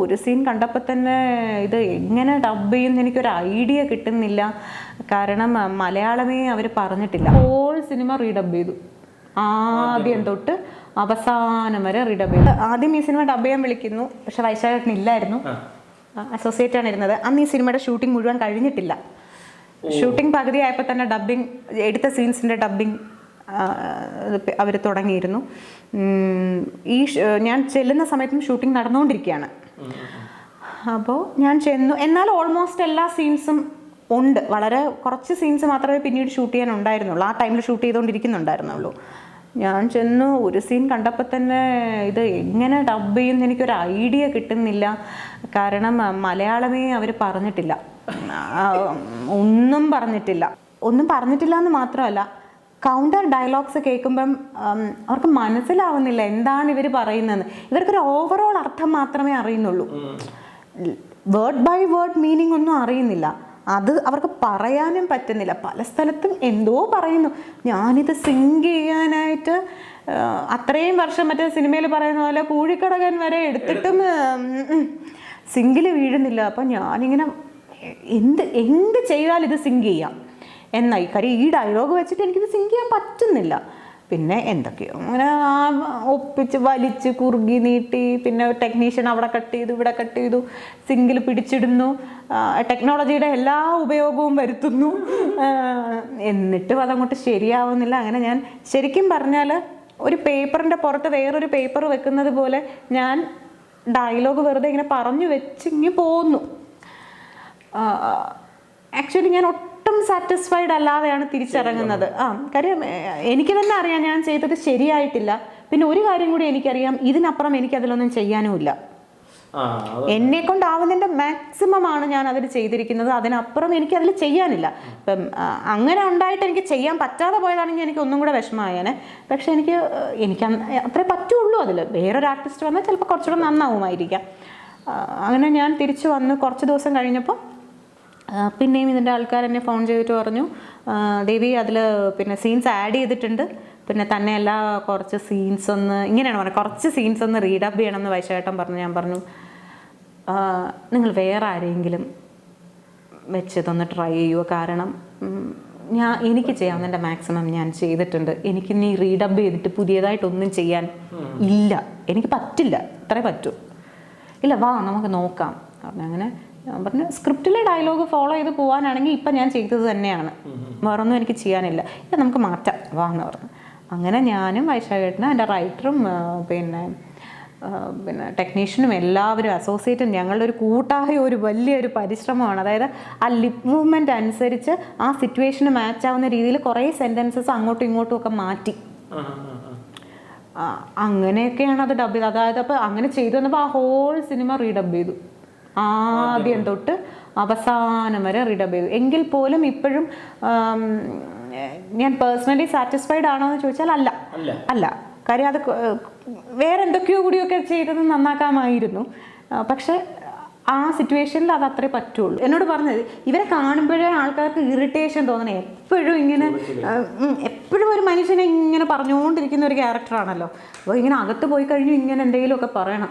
ഒരു സീൻ കണ്ടപ്പോൾ തന്നെ ഇത് എങ്ങനെ ഡബ് ചെയ്യുന്ന എനിക്കൊരു ഐഡിയ കിട്ടുന്നില്ല. കാരണം മലയാളമേ അവർ പറഞ്ഞിട്ടില്ല. ഹോൾ സിനിമ റീഡബ് ചെയ്തു. ആദ്യം തൊട്ട് അവസാനം വരെ റീഡബ് ചെയ്തു. ആദ്യം ഈ സിനിമ ഡബ് ചെയ്യാൻ വിളിക്കുന്നു. പക്ഷെ വൈശാഖേട്ടൻ ഇല്ലായിരുന്നു. അസോസിയേറ്റ് ആണ് ഇരുന്നത്. അന്ന് ഈ സിനിമയുടെ ഷൂട്ടിംഗ് മുഴുവൻ കഴിഞ്ഞിട്ടില്ല. ഷൂട്ടിംഗ് പകുതി ആയപ്പോൾ തന്നെ ഡബിങ് എടുത്ത സീൻസിന്റെ ഡബിങ് അവർ തുടങ്ങിയിരുന്നു. ഈ ഞാൻ ചെല്ലുന്ന സമയത്തും ഷൂട്ടിംഗ് നടന്നുകൊണ്ടിരിക്കുകയാണ് അപ്പോൾ ഞാൻ ചെന്നു. എന്നാൽ ഓൾമോസ്റ്റ് എല്ലാ സീൻസും ഉണ്ട്. വളരെ കുറച്ച് സീൻസ് മാത്രമേ പിന്നീട് ഷൂട്ട് ചെയ്യാൻ ഉണ്ടായിരുന്നുള്ളൂ. ആ ടൈമിൽ ഷൂട്ട് ചെയ്തുകൊണ്ടിരിക്കുന്നുണ്ടായിരുന്നുള്ളൂ ഞാൻ ചെന്നു. ഒരു സീൻ കണ്ടപ്പോൾ തന്നെ ഇത് എങ്ങനെ ഡബ് ചെയ്യുന്ന എനിക്കൊരു ഐഡിയ കിട്ടുന്നില്ല. കാരണം മലയാളമേ അവർ പറഞ്ഞിട്ടില്ല. ഒന്നും പറഞ്ഞിട്ടില്ല. ഒന്നും പറഞ്ഞിട്ടില്ല എന്ന് മാത്രമല്ല കൗണ്ടർ ഡയലോഗ്സ് കേൾക്കുമ്പം അവർക്ക് മനസ്സിലാവുന്നില്ല എന്താണ് ഇവർ പറയുന്നതെന്ന്. ഇവർക്കൊരു ഓവറോൾ അർത്ഥം മാത്രമേ അറിയുന്നുള്ളൂ. വേർഡ് ബൈ വേർഡ് മീനിങ് ഒന്നും അറിയുന്നില്ല. അത് അവർക്ക് പറയാനും പറ്റുന്നില്ല. പല സ്ഥലത്തും എന്തോ പറയുന്നു. ഞാനിത് സിങ്ക് ചെയ്യാനായിട്ട് അത്രയും വർഷം മറ്റേ സിനിമയിൽ പറയുന്ന പോലെ പൂഴിക്കടകൻ വരെ എടുത്തിട്ടും സിങ്കിൽ വീഴുന്നില്ല. അപ്പം ഞാനിങ്ങനെ എന്ത് എന്ത് ചെയ്താൽ ഇത് സിങ്ക് ചെയ്യാം. എന്നായി കാര്യം ഈ ഡയലോഗ് വെച്ചിട്ട് എനിക്കിത് സിങ്ക് ചെയ്യാൻ പറ്റുന്നില്ല. പിന്നെ എന്തൊക്കെയോ അങ്ങനെ ആ ഒപ്പിച്ച് വലിച്ച് കുറുകി നീട്ടി പിന്നെ ടെക്നീഷ്യൻ അവിടെ കട്ട് ചെയ്തു ഇവിടെ കട്ട് ചെയ്തു സിങ്കിൽ പിടിച്ചിടുന്നു. ടെക്നോളജിയുടെ എല്ലാ ഉപയോഗവും വരുത്തുന്നു. എന്നിട്ട് അതങ്ങോട്ട് ശരിയാവുന്നില്ല. അങ്ങനെ ഞാൻ ശരിക്കും പറഞ്ഞാൽ ഒരു പേപ്പറിന്റെ പുറത്ത് വേറൊരു പേപ്പർ വെക്കുന്നത് പോലെ ഞാൻ ഡയലോഗ് വെറുതെ ഇങ്ങനെ പറഞ്ഞു വെച്ചിങ്ങി പോന്നു. ആക്ച്വലി ഞാൻ ഒട്ടും സാറ്റിസ്ഫൈഡ് അല്ലാതെയാണ് തിരിച്ചിറങ്ങുന്നത്. ആ കാര്യം എനിക്ക് തന്നെ അറിയാം ഞാൻ ചെയ്തത് ശരിയായിട്ടില്ല. പിന്നെ ഒരു കാര്യം കൂടി എനിക്കറിയാം ഇതിനപ്പുറം എനിക്ക് അതിലൊന്നും ചെയ്യാനുമില്ല എന്നെ കൊണ്ടാവുന്നതിന്റെ മാക്സിമം ആണ് ഞാൻ അതിൽ ചെയ്തിരിക്കുന്നത്. അതിനപ്പുറം എനിക്ക് അതിൽ ചെയ്യാനില്ല. ഇപ്പം അങ്ങനെ ഉണ്ടായിട്ട് എനിക്ക് ചെയ്യാൻ പറ്റാതെ പോയതാണെങ്കിൽ എനിക്ക് ഒന്നും കൂടെ വിഷമമായേനെ. പക്ഷെ എനിക്ക് എനിക്ക് അത്രേ പറ്റുള്ളൂ അതിൽ വേറൊരു ആർട്ടിസ്റ്റ് വന്നാൽ ചിലപ്പോൾ കുറച്ചുകൂടെ നന്നാവുമായിരിക്കാം. അങ്ങനെ ഞാൻ തിരിച്ചു വന്ന്. കുറച്ച് ദിവസം കഴിഞ്ഞപ്പോൾ പിന്നെയും ഇതിന്റെ ആൾക്കാർ എന്നെ ഫോൺ ചെയ്തിട്ട് പറഞ്ഞു ദേവി അതിൽ പിന്നെ സീൻസ് ആഡ് ചെയ്തിട്ടുണ്ട്. പിന്നെ തന്നെ തന്നെയല്ല കുറച്ച് സീൻസ് ഒന്ന് ഇങ്ങനെയാണ് പറഞ്ഞത്. കുറച്ച് സീൻസ് ഒന്ന് റീഡപ്പ് ചെയ്യണമെന്ന് വൈശേട്ടൻ പറഞ്ഞു. ഞാൻ പറഞ്ഞു നിങ്ങൾ വേറെ ആരെങ്കിലും വെച്ച് ഇതൊന്ന് ട്രൈ ചെയ്യുമോ കാരണം ഞാൻ എനിക്ക് ചെയ്യാവുന്നതിന്റെ മാക്സിമം ഞാൻ ചെയ്തിട്ടുണ്ട്. എനിക്ക് നീ റീഡപ്പ് ചെയ്തിട്ട് പുതിയതായിട്ടൊന്നും ചെയ്യാൻ ഇല്ല. എനിക്ക് പറ്റില്ല. അത്രേ പറ്റൂ. ഇല്ല വാ നമുക്ക് നോക്കാം. പറഞ്ഞു അങ്ങനെ ഞാൻ പറഞ്ഞു സ്ക്രിപ്റ്റിലെ ഡയലോഗ് ഫോളോ ചെയ്ത് പോകാനാണെങ്കിൽ ഇപ്പം ഞാൻ ചെയ്തത് തന്നെയാണ്. വേറൊന്നും എനിക്ക് ചെയ്യാനില്ല. ഇത് നമുക്ക് മാറ്റാം. വാ എന്ന് പറഞ്ഞു. അങ്ങനെ ഞാനും വൈശാഖേട്ടനും എന്റെ റൈറ്ററും പിന്നെ പിന്നെ ടെക്നീഷ്യനും എല്ലാവരും അസോസിയേറ്റും ഞങ്ങളുടെ ഒരു കൂട്ടായ ഒരു വലിയൊരു പരിശ്രമമാണ്. അതായത് ആ ലിപ് മൂവ്മെന്റ് അനുസരിച്ച് ആ സിറ്റുവേഷന് മാച്ച് ആവുന്ന രീതിയിൽ കുറേ സെന്റൻസസ് അങ്ങോട്ടും ഇങ്ങോട്ടും ഒക്കെ മാറ്റി. അങ്ങനെയൊക്കെയാണ് അത് ഡബ് ചെയ്തത്. അതായത് അപ്പോൾ അങ്ങനെ ചെയ്തു വന്നപ്പോൾ ആ ഹോൾ സിനിമ റീഡബ് ചെയ്തു. ആദ്യം തൊട്ട് അവസാനം വരെ റീഡബ് ചെയ്തു. എങ്കിൽ പോലും ഇപ്പോഴും ഞാൻ പേഴ്സണലി സാറ്റിസ്ഫൈഡ് ആണോ എന്ന് ചോദിച്ചാൽ അല്ല. അല്ല. കാര്യം അത് വേറെ എന്തൊക്കെയോ കൂടിയൊക്കെ ചെയ്തത് നന്നാക്കാമായിരുന്നു. പക്ഷെ ആ സിറ്റുവേഷനിൽ അത് അത്രേ പറ്റുള്ളൂ. എന്നോട് പറഞ്ഞത് ഇവരെ കാണുമ്പോഴേ ആൾക്കാർക്ക് ഇറിറ്റേഷൻ തോന്നണേ. എപ്പോഴും ഇങ്ങനെ എപ്പോഴും ഒരു മനുഷ്യനെ ഇങ്ങനെ പറഞ്ഞുകൊണ്ടിരിക്കുന്ന ഒരു ക്യാരക്ടറാണല്ലോ അപ്പോൾ ഇങ്ങനെ അകത്ത് പോയി കഴിഞ്ഞു ഇങ്ങനെ എന്തെങ്കിലുമൊക്കെ പറയണം.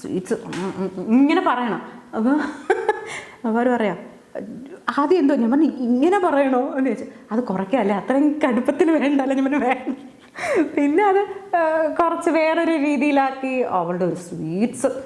സ്വീറ്റ്സ് ഇങ്ങനെ പറയണം. അപ്പോൾ അവർ പറയാം ആദ്യം എന്തോ? ഞാൻ പറഞ്ഞു ഇങ്ങനെ പറയണോ? എന്ന് ചോദിച്ചു. അത് കുറയ്ക്കല്ലേ അത്രയും കടുപ്പത്തിൽ വേണ്ടല്ലോ? ഞാൻ പറഞ്ഞു വേണ്ട. പിന്നെ അത് കുറച്ച് വേറൊരു രീതിയിലാക്കി അവളുടെ ഒരു സ്വീറ്റ്സ്